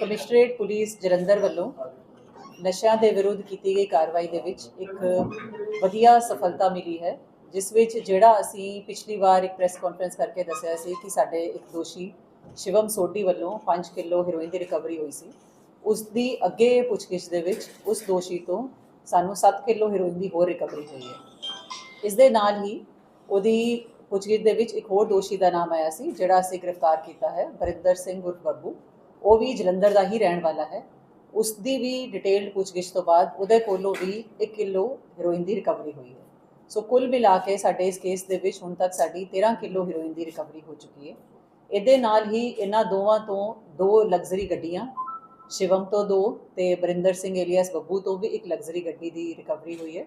Commissionerate police Jalandhar ਵੱਲੋਂ ਨਸ਼ਿਆਂ ਦੇ ਵਿਰੁੱਧ ਕੀਤੀ ਗਈ ਕਾਰਵਾਈ ਦੇ ਵਿੱਚ ਇੱਕ ਵਧੀਆ ਸਫਲਤਾ ਮਿਲੀ ਹੈ, ਜਿਸ ਵਿੱਚ ਜਿਹੜਾ ਅਸੀਂ ਪਿਛਲੀ ਵਾਰ ਇੱਕ ਪ੍ਰੈਸ ਕਾਨਫਰੰਸ ਕਰਕੇ ਦੱਸਿਆ ਸੀ ਕਿ ਸਾਡੇ ਇੱਕ ਦੋਸ਼ੀ ਸ਼ਿਵਮ ਸੋਢੀ ਵੱਲੋਂ 5 ਕਿਲੋ ਹੈਰੋਇਨ ਦੀ ਰਿਕਵਰੀ ਹੋਈ ਸੀ। ਉਸ ਦੀ ਅੱਗੇ ਪੁੱਛਗਿੱਛ ਦੇ ਵਿੱਚ ਉਸ ਦੋਸ਼ੀ ਤੋਂ ਸਾਨੂੰ 7 ਕਿਲੋ ਹੈਰੋਇਨ ਦੀ ਹੋਰ ਰਿਕਵਰੀ ਹੋਈ ਹੈ। ਇਸ ਦੇ ਨਾਲ ਹੀ ਉਹਦੀ ਪੁੱਛਗਿੱਛ ਦੇ ਵਿੱਚ ਇੱਕ ਹੋਰ ਦੋਸ਼ੀ ਦਾ ਨਾਮ ਆਇਆ ਸੀ, ਜਿਹੜਾ ਅਸੀਂ ਗ੍ਰਿਫਤਾਰ ਕੀਤਾ ਹੈ ਬਰਿੰਦਰ ਸਿੰਘ ਉਰਫ ਬੱਬੂ। ਉਹ ਵੀ ਜਲੰਧਰ ਦਾ ਹੀ ਰਹਿਣ ਵਾਲਾ ਹੈ। ਉਸ ਦੀ ਵੀ ਡਿਟੇਲਡ ਪੁੱਛਗਿੱਛ ਤੋਂ ਬਾਅਦ ਉਹਦੇ ਕੋਲੋਂ ਵੀ 1 ਕਿਲੋ ਹੈਰੋਇਨ ਦੀ ਰਿਕਵਰੀ ਹੋਈ ਹੈ। ਸੋ ਕੁੱਲ ਮਿਲਾ ਕੇ ਸਾਡੇ ਇਸ ਕੇਸ ਦੇ ਵਿੱਚ ਹੁਣ ਤੱਕ ਸਾਡੀ 13 ਕਿਲੋ ਹੈਰੋਇਨ ਦੀ ਰਿਕਵਰੀ ਹੋ ਚੁੱਕੀ ਹੈ। ਇਹਦੇ ਨਾਲ ਹੀ ਇਹਨਾਂ ਦੋਵਾਂ ਤੋਂ ਦੋ ਲਗਜ਼ਰੀ ਗੱਡੀਆਂ, ਸ਼ਿਵਮ ਤੋਂ ਦੋ ਤੇ ਬਰਿੰਦਰ ਸਿੰਘ ਏਲੀਅਸ ਬੱਬੂ ਤੋਂ ਵੀ ਇੱਕ ਲਗਜ਼ਰੀ ਗੱਡੀ ਦੀ ਰਿਕਵਰੀ ਹੋਈ ਹੈ।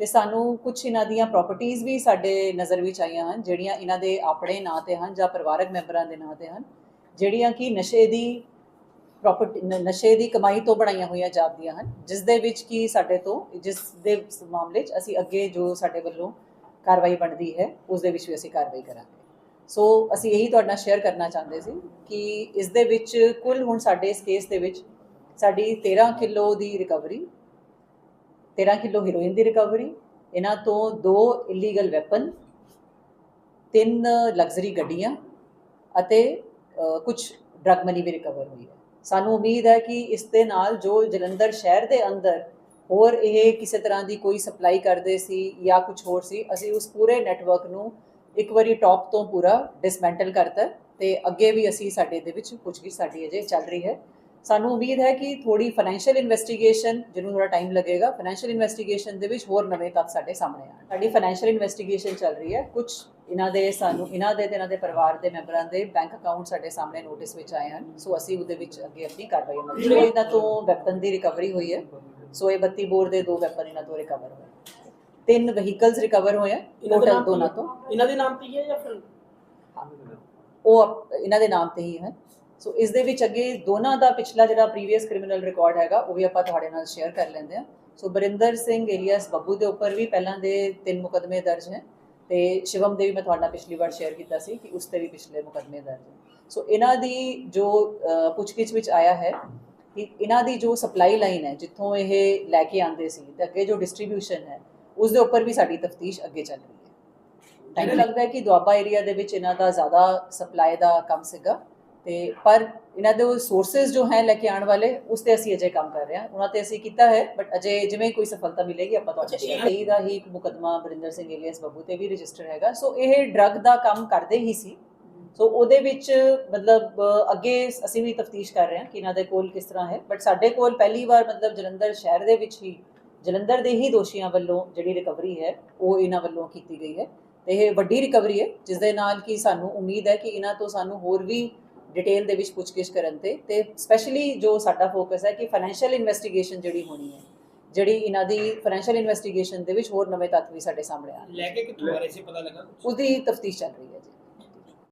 ਤੇ ਸਾਨੂੰ ਕੁਝ ਇਹਨਾਂ ਦੀਆਂ ਪ੍ਰਾਪਰਟੀਆਂ ਵੀ ਸਾਡੇ ਨਜ਼ਰ ਵਿੱਚ ਆਈਆਂ ਹਨ, ਜਿਹੜੀਆਂ ਇਹਨਾਂ ਦੇ ਆਪਣੇ ਨਾਂ ਤੇ ਹਨ ਜਾਂ ਪਰਿਵਾਰਕ ਮੈਂਬਰਾਂ ਦੇ ਨਾਂ ਤੇ ਹਨ, ਜਿਹੜੀਆਂ ਕਿ ਨਸ਼ੇ ਦੀ ਪ੍ਰਾਪਰਟੀ ਨਸ਼ੇ ਦੀ ਕਮਾਈ ਤੋਂ ਬਣਾਈਆਂ ਹੋਈਆਂ ਜਾਪਦੀਆਂ ਹਨ ਜਿਸ ਦੇ ਵਿੱਚ ਕੀ ਸਾਡੇ ਤੋਂ, ਜਿਸ ਦੇ ਮਾਮਲੇ 'ਚ ਅਸੀਂ ਅੱਗੇ ਜੋ ਸਾਡੇ ਵੱਲੋਂ ਕਾਰਵਾਈ ਬਣਦੀ ਹੈ ਉਸ ਦੇ ਵਿੱਚ ਵੀ ਅਸੀਂ ਕਾਰਵਾਈ ਕਰਾਂਗੇ। ਸੋ ਅਸੀਂ ਇਹੀ ਤੁਹਾਡੇ ਨਾਲ ਸ਼ੇਅਰ ਕਰਨਾ ਚਾਹੁੰਦੇ ਸੀ ਕਿ ਇਸ ਦੇ ਵਿੱਚ ਕੁੱਲ ਹੁਣ ਸਾਡੇ ਇਸ ਕੇਸ ਦੇ ਵਿੱਚ ਸਾਡੀ 13 ਕਿਲੋ ਦੀ ਰਿਕਵਰੀ 13 ਕਿਲੋ ਹੀਰੋਇਨ ਦੀ ਰਿਕਵਰੀ ਇਹਨਾਂ ਤੋਂ ਦੋ ਇਲੀਗਲ ਵੈਪਨ ਤਿੰਨ ਲਗਜ਼ਰੀ ਗੱਡੀਆਂ ਅਤੇ ਕੁਝ ਡਰਗ ਮਨੀ ਵੀ ਰਿਕਵਰ ਹੋਈ ਹੈ। ਸਾਨੂੰ ਉਮੀਦ ਹੈ ਕਿ ਇਸ ਦੇ ਨਾਲ ਜੋ ਜਲੰਧਰ ਸ਼ਹਿਰ ਦੇ ਅੰਦਰ ਹੋਰ ਇਹ ਕਿਸੇ ਤਰ੍ਹਾਂ ਦੀ ਕੋਈ ਸਪਲਾਈ ਕਰਦੇ ਸੀ ਜਾਂ ਕੁਝ ਹੋਰ ਸੀ, ਅਸੀਂ ਉਸ ਪੂਰੇ ਨੈਟਵਰਕ ਨੂੰ ਇੱਕ ਵਾਰੀ ਟੌਪ ਤੋਂ ਪੂਰਾ ਡਿਸਮੈਂਟਲ ਕਰਤਾ ਤੇ ਅੱਗੇ ਵੀ ਅਸੀਂ ਸਾਡੇ ਦੇ ਵਿੱਚ ਪੁੱਛਗਿੱਛ ਸਾਡੀ ਅਜੇ ਚੱਲ ਰਹੀ ਹੈ। ਸਾਨੂੰ ਉਮੀਦ ਹੈ ਕਿ ਥੋੜੀ ਫਾਈਨੈਂਸ਼ੀਅਲ ਇਨਵੈਸਟੀਗੇਸ਼ਨ ਜਿਹਨੂੰ ਥੋੜਾ ਟਾਈਮ ਲੱਗੇਗਾ ਫਾਈਨੈਂਸ਼ੀਅਲ ਇਨਵੈਸਟੀਗੇਸ਼ਨ ਦੇ ਵਿੱਚ ਹੋਰ ਨਵੇਂ ਤੱਥ ਸਾਡੇ ਸਾਹਮਣੇ ਆਣ ਸਾਡੀ ਫਾਈਨੈਂਸ਼ੀਅਲ ਇਨਵੈਸਟੀਗੇਸ਼ਨ ਚੱਲ ਰਹੀ ਹੈ। ਕੁਝ ਇਹਨਾਂ ਦੇ ਸਾਨੂੰ ਇਹਨਾਂ ਦੇ ਤੇ ਇਹਨਾਂ ਦੇ ਪਰਿਵਾਰ ਦੇ ਮੈਂਬਰਾਂ ਦੇ ਬੈਂਕ ਅਕਾਊਂਟ ਸਾਡੇ ਸਾਹਮਣੇ ਨੋਟਿਸ ਵਿੱਚ ਆਏ ਹਨ। ਸੋ ਅਸੀਂ ਉਹਦੇ ਵਿੱਚ ਅੱਗੇ ਆਪਣੀ ਕਾਰਵਾਈ ਅਮਲ ਜੋ ਇਹਨਾਂ ਤੋਂ ਵੈਪਨ ਦੀ ਰਿਕਵਰੀ ਹੋਈ ਹੈ। ਸੋ ਇਹ 32 ਬੋਰ ਦੇ ਦੋ ਵੈਪਨ ਇਹਨਾਂ ਤੋਂ ਰਿਕਵਰ ਹੋਏ। ਤਿੰਨ ਵਹੀਕਲਸ ਰਿਕਵਰ ਹੋਏ ਆ। ਇਹਨਾਂ ਦੇ ਟੋਟਲ ਨਾਮ ਦੋਨਾਂ? ਤੋਂ। ਇਹਨਾਂ ਦੇ ਨਾਮ ਤੇ ਹੀ ਹੈ ਜਾਂ ਫਿਰ? ਉਹ ਇਹਨਾਂ ਦੇ ਨਾਮ ਤੇ ਹੀ ਹੈ। ਸੋ ਇਸ ਦੇ ਵਿੱਚ ਅੱਗੇ ਦੋਨਾਂ ਦਾ ਪਿਛਲਾ ਜਿਹੜਾ ਪ੍ਰੀਵੀਅਸ ਕ੍ਰਿਮੀਨਲ ਰਿਕਾਰਡ ਹੈਗਾ ਉਹ ਵੀ ਆਪਾਂ ਤੁਹਾਡੇ ਨਾਲ ਸ਼ੇਅਰ ਕਰ ਲੈਂਦੇ ਹਾਂ। ਸੋ ਬਰਿੰਦਰ ਸਿੰਘ ਏਲੀਅਸ ਬੱਬੂ ਦੇ ਉੱਪਰ ਵੀ ਪਹਿਲਾਂ ਦੇ ਤਿੰਨ ਮੁਕਦਮੇ ਦਰਜ ਹੈ ਤੇ ਸ਼ਿਵਮ ਦੇ ਵੀ ਮੈਂ ਤੁਹਾਡੇ ਨਾਲ ਪਿਛਲੀ ਵਾਰ ਸ਼ੇਅਰ ਕੀਤਾ ਸੀ ਕਿ ਉਸ ਤੇ ਵੀ ਪਿਛਲੇ ਮੁਕਦਮੇ ਦਰਜ ਹੈ ਸੋ ਇਹਨਾਂ ਦੀ ਜੋ ਪੁੱਛਗਿੱਛ ਵਿੱਚ ਆਇਆ ਹੈ ਕਿ ਇਹਨਾਂ ਦੀ ਜੋ ਸਪਲਾਈ ਲਾਈਨ ਹੈ ਜਿੱਥੋਂ ਇਹ ਲੈ ਕੇ ਆਉਂਦੇ ਸੀ ਤੇ ਅੱਗੇ ਜੋ ਡਿਸਟ੍ਰੀਬਿਊਸ਼ਨ ਹੈ ਉਸ ਦੇ ਉੱਪਰ ਵੀ ਸਾਡੀ ਤਫਤੀਸ਼ ਅੱਗੇ ਚੱਲ ਰਹੀ ਹੈ। ਮੈਨੂੰ ਲੱਗਦਾ ਹੈ ਕਿ ਦੁਆਬਾ ਏਰੀਆ ਦੇ ਵਿੱਚ ਇਹਨਾਂ ਦਾ ਜ਼ਿਆਦਾ ਸਪਲਾਈ ਦਾ ਕੰਮ ਸੀਗਾ। ਤੇ ਪਰ ਇਹਨਾਂ ਦੇ ਸੋਰਸਸ ਜੋ ਹੈ ਲੈ ਕੇ ਆਉਣ ਵਾਲੇ ਉਸ ਤੇ ਅਸੀਂ ਅਜੇ ਕੰਮ ਕਰ ਰਹੇ ਹਾਂ। ਉਹਨਾਂ ਤੇ ਅਸੀਂ ਕੀਤਾ ਹੈ ਬਟ ਅਜੇ ਜਿਵੇਂ ਕੋਈ ਸਫਲਤਾ ਮਿਲੇਗੀ ਆਪਾਂ ਸ਼ੇਅਰ ਕਰੀ ਦਾ ਹੀ ਇੱਕ ਮੁਕਦਮਾ ਬਰਿੰਦਰ ਸਿੰਘ ਏਲੀਅਸ ਬੱਬੂ ਤੇ ਵੀ ਰਜਿਸਟਰ ਹੈਗਾ। ਸੋ ਇਹ ਡਰੱਗ ਦਾ ਕੰਮ ਕਰਦੇ ਹੀ ਸੀ। ਸੋ ਉਹਦੇ ਵਿੱਚ ਮਤਲਬ ਅੱਗੇ ਅਸੀਂ ਵੀ ਤਫਤੀਸ਼ ਕਰ ਰਹੇ ਹਾਂ ਕਿ ਇਹਨਾਂ ਦੇ ਕੋਲ ਕਿਸ ਤਰ੍ਹਾਂ ਹੈ। ਬਟ ਸਾਡੇ ਕੋਲ ਪਹਿਲੀ ਵਾਰ ਮਤਲਬ ਜਲੰਧਰ ਸ਼ਹਿਰ ਦੇ ਵਿੱਚ ਹੀ ਜਲੰਧਰ ਦੇ ਹੀ ਦੋਸ਼ੀਆਂ ਵੱਲੋਂ ਜਿਹੜੀ ਰਿਕਵਰੀ ਹੈ ਉਹ ਇਹਨਾਂ ਵੱਲੋਂ ਕੀਤੀ ਗਈ ਹੈ। ਤੇ ਇਹ ਵੱਡੀ ਰਿਕਵਰੀ ਹੈ ਜਿਸ ਦੇ ਨਾਲ ਕਿ ਸਾਨੂੰ ਉਮੀਦ ਹੈ ਕਿ ਇਹਨਾਂ ਤੋਂ ਸਾਨੂੰ ਹੋਰ ਵੀ ਡਿਟੇਲ ਦੇ ਵਿੱਚ ਪੁੱਛਗਿੱਛ ਕਰਨ ਤੇ ਤੇ ਸਪੈਸ਼ਲੀ ਜੋ ਸਾਡਾ ਫੋਕਸ ਹੈ ਕਿ ਫਾਈਨੈਂਸ਼ੀਅਲ ਇਨਵੈਸਟੀਗੇਸ਼ਨ ਜਿਹੜੀ ਹੋਣੀ ਹੈ ਜਿਹੜੀ ਇਹਨਾਂ ਦੀ ਫਾਈਨੈਂਸ਼ੀਅਲ ਇਨਵੈਸਟੀਗੇਸ਼ਨ ਦੇ ਵਿੱਚ ਹੋਰ ਨਵੇਂ ਤੱਥ ਵੀ ਸਾਡੇ ਸਾਹਮਣੇ ਆਉਣ ਲੈ ਕੇ ਕਿੱਥੋਂ ਆ ਰਹੇ ਸੀ ਪਤਾ ਲੱਗਾ ਕੁਛ? ਉਹਦੀ ਤਫਤੀਸ਼ ਚੱਲ ਰਹੀ ਹੈ ਜੀ